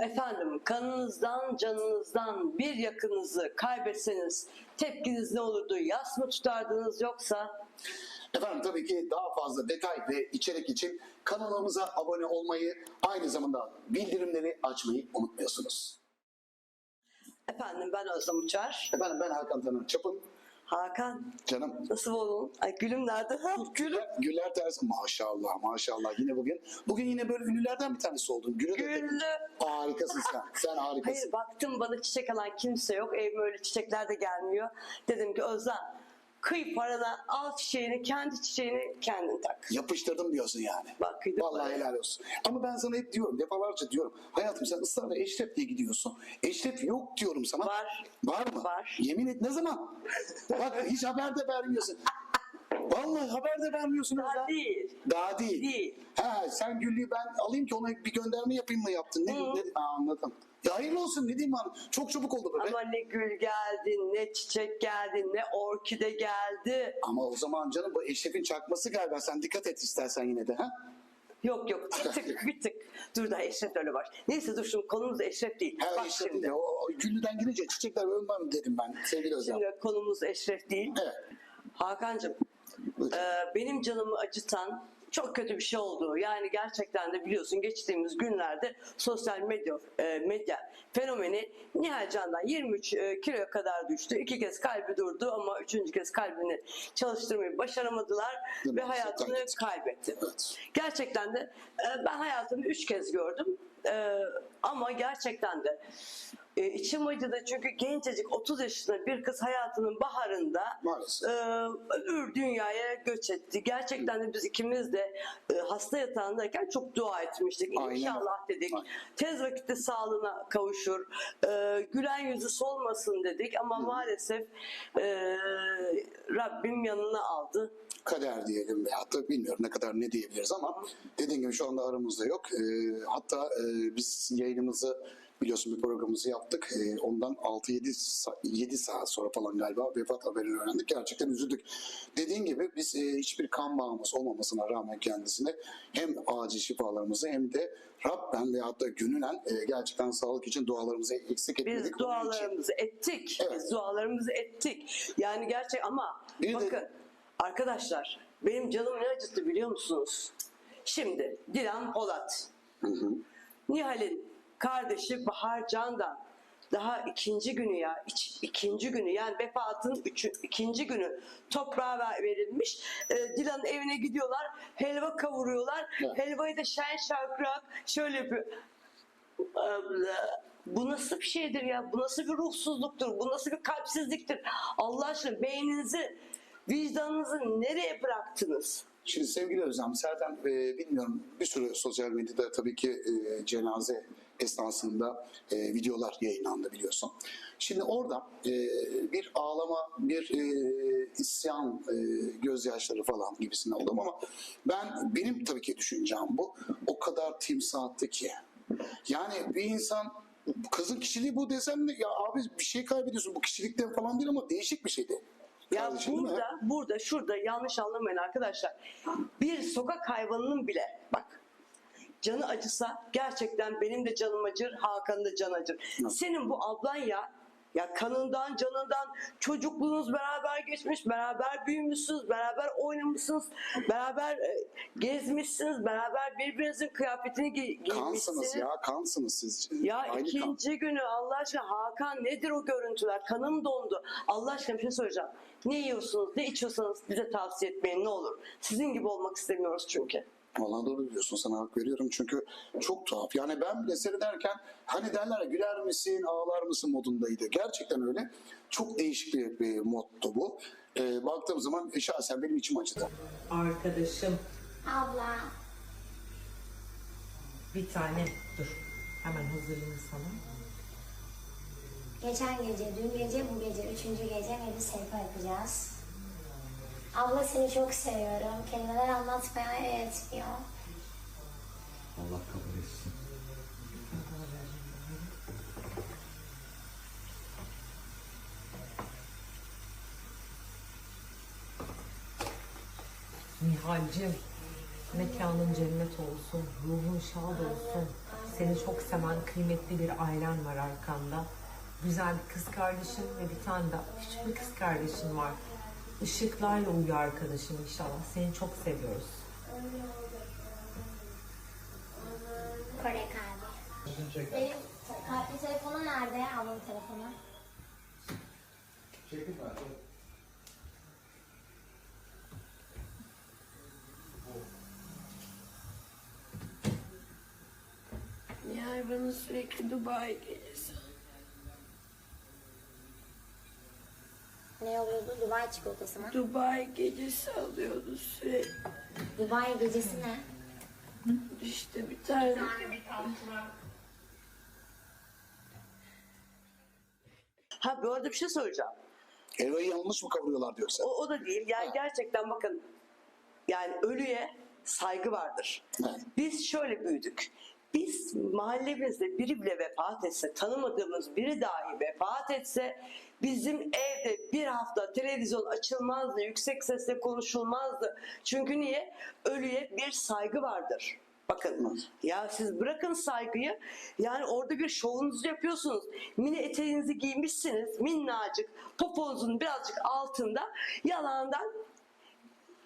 Efendim kanınızdan canınızdan bir yakınızı kaybetseniz tepkiniz ne olurdu? Yas mı tutardınız yoksa? Efendim tabii ki daha fazla detay ve içerik için kanalımıza abone olmayı, aynı zamanda bildirimleri açmayı unutmuyorsunuz. Efendim ben Özlem Uçar. Efendim ben Hakan Taner Çapın. Hakan Canım nasıl oldun? Ay gülüm nerede? Ha, gülüm. Güller Tersi maşallah maşallah yine bugün. Bugün yine böyle ünlülerden bir tanesi oldun. Güllü. de- Güllü. Harikasın sen. Sen harikasın. Hayır baktım bana çiçek alan kimse yok. Evime öyle çiçekler de gelmiyor. Dedim ki Özlem kıy parana al çiçeğini kendi çiçeğini kendin tak. Yapıştırdım diyorsun yani. Bak kıydım Vallahi paraya. helal olsun. Ama ben sana hep diyorum, defalarca diyorum. Hayatım sen ısrarla Eşref diye gidiyorsun. Eşref yok diyorum sana. Var. Var mı? Var. Yemin et ne zaman? Bak hiç haber de vermiyorsun. Vallahi haber de vermiyorsun Daha Özlem. değil. Daha değil. Değil. Ha, sen Güllü'yü ben alayım ki ona bir gönderme yapayım mı yaptın? Ne, ne, anladım. Ya hayırlı olsun ne diyeyim ben? Çok çabuk oldu be. Ama ne gül geldi, ne çiçek geldi, ne orkide geldi. Ama o zaman canım bu Eşref'in çakması galiba. Sen dikkat et istersen yine de. ha? Yok yok bir tık bir tık. Dur da Eşref öyle var. Neyse dur şimdi konumuz Eşref değil. Ha, Bak Eşref şimdi. değil de, o, Güllü'den girince çiçekler ölmem dedim ben sevgili Özlem. Şimdi konumuz Eşref değil. Evet. Hakan'cığım e, benim canımı acıtan çok kötü bir şey oldu. Yani gerçekten de biliyorsun geçtiğimiz günlerde sosyal medya e, medya fenomeni Nihal Can'dan 23 e, kiloya kadar düştü. İki kez kalbi durdu ama üçüncü kez kalbini çalıştırmayı başaramadılar ve hayatını Kaybetti. Gerçekten de e, ben hayatımı üç kez gördüm. E, ama gerçekten de e, içim acıdı çünkü gencecik 30 yaşında bir kız hayatının baharında Maalesef. e, dünyaya göç etti. Gerçekten de biz ikimiz de e, hasta yatağındayken çok dua etmiştik. Aynen. İnşallah dedik. Aynen. Tez vakitte sağlığına kavuşur. E, gülen yüzü solmasın dedik ama maalesef e, Rabbim yanına aldı. Kader diyelim veyahut da bilmiyorum ne kadar ne diyebiliriz ama dediğim gibi şu anda aramızda yok. Ee, hatta e, biz yayınımızı biliyorsun bir programımızı yaptık. Ee, ondan 6-7 sa- 7 saat sonra falan galiba vefat haberini öğrendik. Gerçekten üzüldük. Dediğin gibi biz e, hiçbir kan bağımız olmamasına rağmen kendisine hem acil şifalarımızı hem de Rabben veyahut da gönülen e, gerçekten sağlık için dualarımızı eksik etmedik. Biz dualarımızı ettik. Evet. Biz dualarımızı ettik. Yani gerçek ama Bir de- bakın arkadaşlar benim canım ne acıttı biliyor musunuz? Şimdi Dilan Polat. Nihal'in kardeşi Bahar Candan daha ikinci günü ya iç- ikinci günü yani vefatın üçü, ikinci günü toprağa ver- verilmiş. Ee, Dilan'ın evine gidiyorlar helva kavuruyorlar. Evet. Helvayı da şen şakrak şöyle yapıyor. Abla, bu nasıl bir şeydir ya? Bu nasıl bir ruhsuzluktur? Bu nasıl bir kalpsizliktir? Allah aşkına beyninizi, vicdanınızı nereye bıraktınız? Şimdi sevgili Özlem, zaten e, bilmiyorum bir sürü sosyal medyada tabii ki e, cenaze esnasında e, videolar yayınlandı biliyorsun. Şimdi orada e, bir ağlama, bir e, isyan, e, gözyaşları falan gibisinden oldum ama ben benim tabii ki düşüncem bu. O kadar timsah attı ki. Yani bir insan kızın kişiliği bu desem de ya abi bir şey kaybediyorsun bu kişilikten falan değil ama değişik bir şeydi. Ya burada, burada, şurada yanlış anlamayın arkadaşlar. Bir sokak hayvanının bile bak canı acısa gerçekten benim de canım acır, Hakan'ın da canı acır. Senin bu ablan ya ya kanından, canından, çocukluğunuz beraber geçmiş, beraber büyümüşsünüz, beraber oynamışsınız, beraber e, gezmişsiniz, beraber birbirinizin kıyafetini gi- Kansınız giymişsiniz. ya, kansınız siz. Ya Aynı kan. ikinci günü Allah aşkına Hakan nedir o görüntüler? Kanım dondu. Allah aşkına bir şey söyleyeceğim. Ne yiyorsunuz, ne içiyorsanız bize tavsiye etmeyin ne olur. Sizin gibi olmak istemiyoruz çünkü. Vallahi doğru diyorsun sana hak veriyorum çünkü çok tuhaf. Yani ben bile seyrederken hani derler ya güler misin ağlar mısın modundaydı. Gerçekten öyle. Çok değişik bir, bir moddu bu. Ee, baktığım zaman e, şahsen benim içim acıdı. Arkadaşım Abla, bir tane dur. Hemen hazırlayayım sana. geçen gece, dün gece, bu gece, üçüncü gece bir sayfa yapacağız. Abla seni çok seviyorum. Kelimeler anlatmaya yetmiyor. Allah kabul etsin. Nihal'cim mekanın cennet olsun, ruhun şad olsun. Seni çok seven kıymetli bir ailen var arkanda. Güzel bir kız kardeşin ve bir tane de küçük bir kız kardeşin var. Işıklarla uyuyor arkadaşın inşallah. Seni çok seviyoruz. Kore kalbi. Benim kalpli telefonum nerede? Ablamın telefonu. Nihal bana sürekli Dubai gecesi. Ne oluyordu? Dubai çikolatası mı? Dubai gecesi alıyordu sürekli. Dubai gecesi ne? İşte bir tane Ha bu arada bir şey söyleyeceğim. Helvayı yanlış mı kavuruyorlar diyorsa. O, o da değil. Yani gerçekten bakın yani ölüye saygı vardır. Evet. Biz şöyle büyüdük. Biz mahallemizde biri bile vefat etse, tanımadığımız biri dahi vefat etse bizim evde bir hafta televizyon açılmazdı, yüksek sesle konuşulmazdı. Çünkü niye? Ölüye bir saygı vardır. Bakın ya siz bırakın saygıyı yani orada bir şovunuzu yapıyorsunuz. Mini eteğinizi giymişsiniz minnacık poponuzun birazcık altında yalandan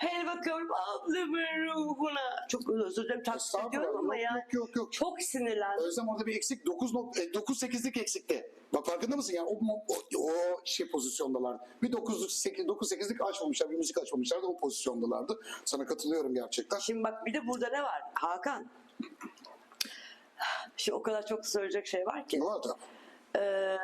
helva kavurma ablamın ruhuna. Çok özür dilerim taksit ediyorum ama Yok, ya yok, yok, yok. çok sinirlendim. Özlem orada bir eksik 9 9-8'lik eksikti. Bak farkında mısın yani o, o, o şey pozisyondalar. Bir 9 8 9 8'lik açmamışlar, bir müzik açmamışlar da o pozisyondalardı. Sana katılıyorum gerçekten. Şimdi bak bir de burada ne var Hakan? Şimdi o kadar çok söyleyecek şey var ki. Bu arada Ee,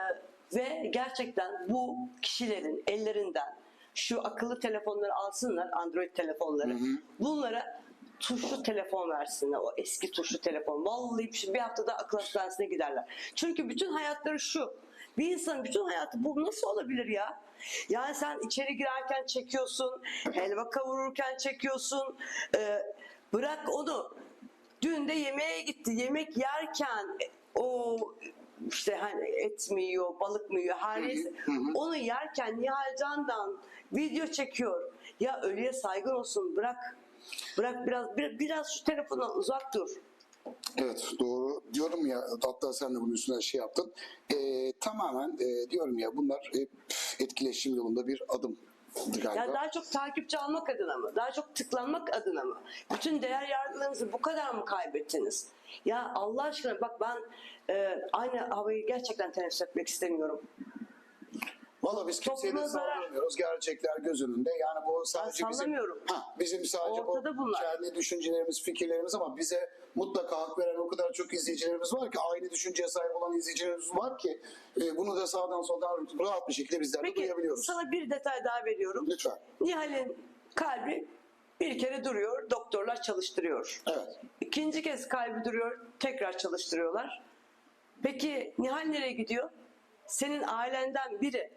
ve gerçekten bu kişilerin ellerinden şu akıllı telefonları alsınlar, Android telefonları. Bunlara tuşlu telefon versinler, o eski tuşlu telefon. Vallahi bir bir haftada akıl hastanesine giderler. Çünkü bütün hayatları şu. Bir insanın bütün hayatı bu nasıl olabilir ya? Yani sen içeri girerken çekiyorsun, helva kavururken çekiyorsun. Ee, bırak onu. Dün de yemeğe gitti. Yemek yerken o işte hani et mi yiyor, balık mı yiyor her neyse. Onu yerken Nihal Can'dan video çekiyor. Ya ölüye saygın olsun bırak. Bırak biraz bir- biraz şu telefona uzak dur. evet doğru diyorum ya hatta sen de bunun üstüne şey yaptın. Ee, tamamen e, diyorum ya bunlar e, etkileşim yolunda bir adım galiba. Ya daha çok takipçi almak adına mı? Daha çok tıklanmak adına mı? Bütün değer yargılarınızı bu kadar mı kaybettiniz? Ya Allah aşkına bak ben e, aynı havayı gerçekten teneffüs etmek istemiyorum. Valla biz kimseye de Topluma zarar- sallamıyoruz. Gerçekler göz önünde. Yani bu sadece bizim, sallamıyorum. ha, bizim sadece Ortada bu bunlar. kendi düşüncelerimiz, fikirlerimiz ama bize mutlaka hak veren o kadar çok izleyicilerimiz var ki aynı düşünceye sahip olan izleyicilerimiz var ki e, bunu da sağdan soldan rahat bir şekilde bizler de Peki duyabiliyoruz. sana bir detay daha veriyorum. Lütfen. Nihal'in kalbi bir kere duruyor, doktorlar çalıştırıyor. Evet. İkinci kez kalbi duruyor, tekrar çalıştırıyorlar. Peki Nihal nereye gidiyor? Senin ailenden biri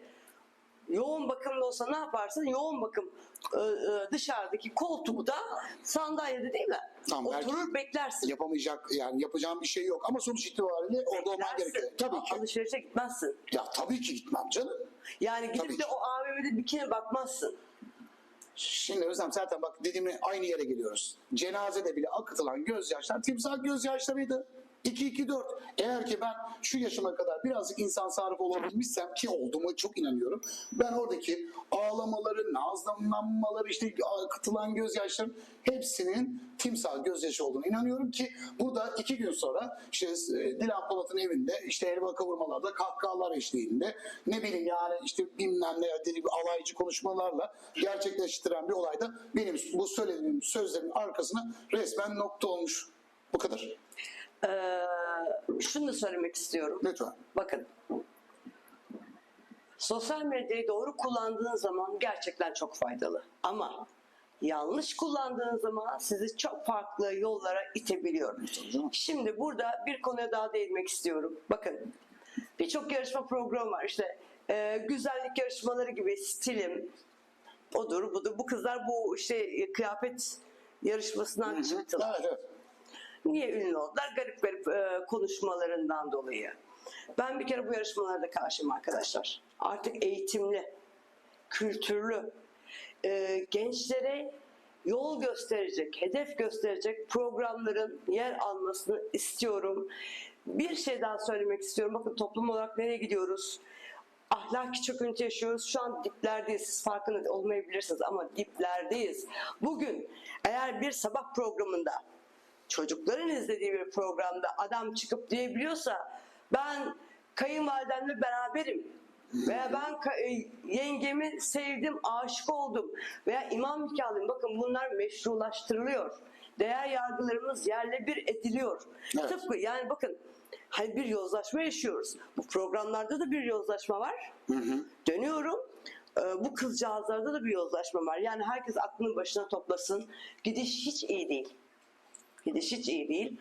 yoğun bakımda olsa ne yaparsın? Yoğun bakım e, e, dışarıdaki koltukta, sandalyede değil mi? Tamam, Oturur beklersin. Yapamayacak yani yapacağım bir şey yok ama sonuç itibariyle orada olman Beklersin. gerekiyor. Tabii ki. Alışverişe gitmezsin. Ya tabii ki gitmem canım. Yani gidip Tabii de ki. o AVM'de bikini bakmazsın. Şimdi Özlem zaten bak dediğimi aynı yere geliyoruz. Cenazede bile akıtılan gözyaşlar timsah gözyaşlarıydı. 2-2-4. Eğer ki ben şu yaşıma kadar birazcık insan sarrafı olabilmişsem ki olduğuma çok inanıyorum. Ben oradaki ağlamaları, nazlanmaları, işte akıtılan gözyaşların hepsinin timsah gözyaşı olduğunu inanıyorum ki burada iki gün sonra işte e, Dilan Polat'ın evinde işte helva kavurmalarda kahkahalar eşliğinde ne bileyim yani işte bilmem ne dediği alaycı konuşmalarla gerçekleştiren bir olayda benim bu söylediğim sözlerin arkasına resmen nokta olmuş. Bu kadar. Ee, şunu da söylemek istiyorum. Lütfen. Bakın. Sosyal medyayı doğru kullandığın zaman gerçekten çok faydalı. Ama yanlış kullandığın zaman sizi çok farklı yollara itebiliyor. Şimdi burada bir konuya daha değinmek istiyorum. Bakın birçok yarışma programı var. İşte e, güzellik yarışmaları gibi stilim odur budur. Bu kızlar bu işte kıyafet yarışmasından çıktılar. Evet, evet. Niye ünlü oldular? Garip garip e, konuşmalarından dolayı. Ben bir kere bu yarışmalarda karşıyım arkadaşlar. Artık eğitimli, kültürlü, e, gençlere yol gösterecek, hedef gösterecek programların yer almasını istiyorum. Bir şey daha söylemek istiyorum. Bakın toplum olarak nereye gidiyoruz? ahlaki çöküntü yaşıyoruz. Şu an diplerdeyiz. Siz farkında olmayabilirsiniz ama diplerdeyiz. Bugün eğer bir sabah programında çocukların izlediği bir programda adam çıkıp diyebiliyorsa ben kayınvalidemle beraberim veya ben e, yengemi sevdim, aşık oldum veya imam nikahlıyım. Bakın bunlar meşrulaştırılıyor. Değer yargılarımız yerle bir ediliyor. Evet. Tıpkı yani bakın hani bir yozlaşma yaşıyoruz. Bu programlarda da bir yozlaşma var. Dönüyorum. Ee, Bu kızcağızlarda da bir yozlaşma var. Yani herkes aklını başına toplasın. Gidiş hiç iyi değil. Gidiş hiç iyi değil.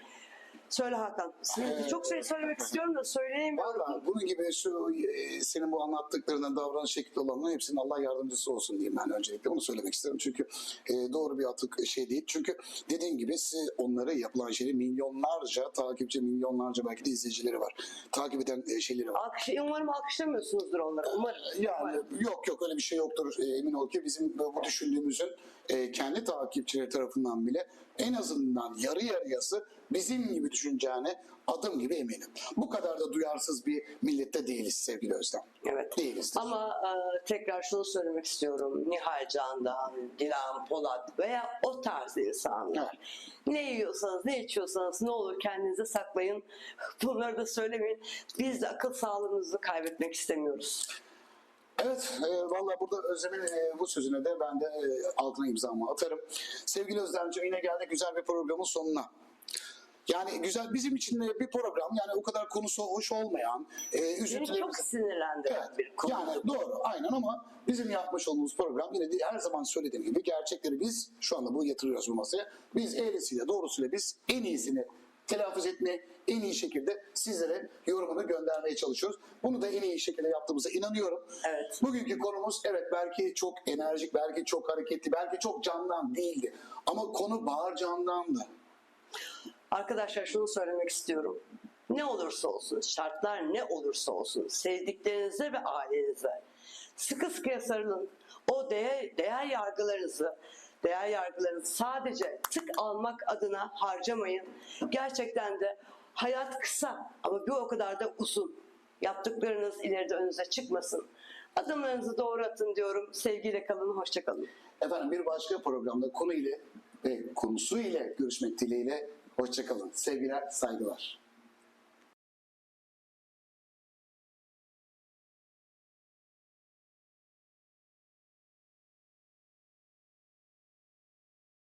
Söyle Hakan. Senin çok şey söylemek istiyorum da söyleyemiyorum. Valla bunun gibi şu e, senin bu anlattıklarından davranış şekli olanların hepsinin Allah yardımcısı olsun diyeyim ben öncelikle. Onu söylemek isterim. Çünkü e, doğru bir atık şey değil. Çünkü dediğim gibi siz onlara yapılan şeyleri milyonlarca takipçi, milyonlarca belki de izleyicileri var. Takip eden e, şeyleri var. Alkış, umarım alkışlamıyorsunuzdur onları. Umarım. Yani yok yok öyle bir şey yoktur E, emin ol ki bizim bu düşündüğümüzün e, kendi takipçileri tarafından bile en azından yarı yarıyası bizim gibi düşüneceğine adım gibi eminim. Bu kadar da duyarsız bir millette değiliz sevgili Özlem. Evet. Değilizdir. Ama e, tekrar şunu söylemek istiyorum. Nihal Candan, Dilan Polat veya o tarz insanlar. Ne yiyorsanız, ne içiyorsanız ne olur kendinize saklayın. Bunları da söylemeyin. Biz de akıl sağlığımızı kaybetmek istemiyoruz. Evet, e, valla burada Özlem'in e, bu sözüne de ben de e, altına imzamı atarım. Sevgili Özlemciğim yine geldik güzel bir programın sonuna. Yani güzel bizim için de bir program yani o kadar konusu hoş olmayan, e, üzüntülerimiz... çok sinirlendiren Evet, bir konu. yani doğru aynen ama bizim yapmış olduğumuz program yine de her zaman söylediğim gibi gerçekleri biz şu anda bu yatırıyoruz bu masaya. Biz eğrisiyle doğrusuyla biz en iyisini telaffuz etmeye en iyi şekilde sizlere yorumunu göndermeye çalışıyoruz. Bunu da en iyi şekilde yaptığımıza inanıyorum. Evet. Bugünkü konumuz evet belki çok enerjik, belki çok hareketli, belki çok candan değildi. Ama konu bağır candandı. Arkadaşlar şunu söylemek istiyorum. Ne olursa olsun, şartlar ne olursa olsun, sevdiklerinize ve ailenize sıkı sıkıya sarılın. O değer, değer yargılarınızı, değer yargılarınızı sadece tık almak adına harcamayın. Gerçekten de hayat kısa ama bir o kadar da uzun. Yaptıklarınız ileride önünüze çıkmasın. Adımlarınızı doğru atın diyorum. Sevgiyle kalın, hoşça kalın. Efendim bir başka programda konu ile ve konusu ile görüşmek dileğiyle. Hoşçakalın. Sevgiler, saygılar.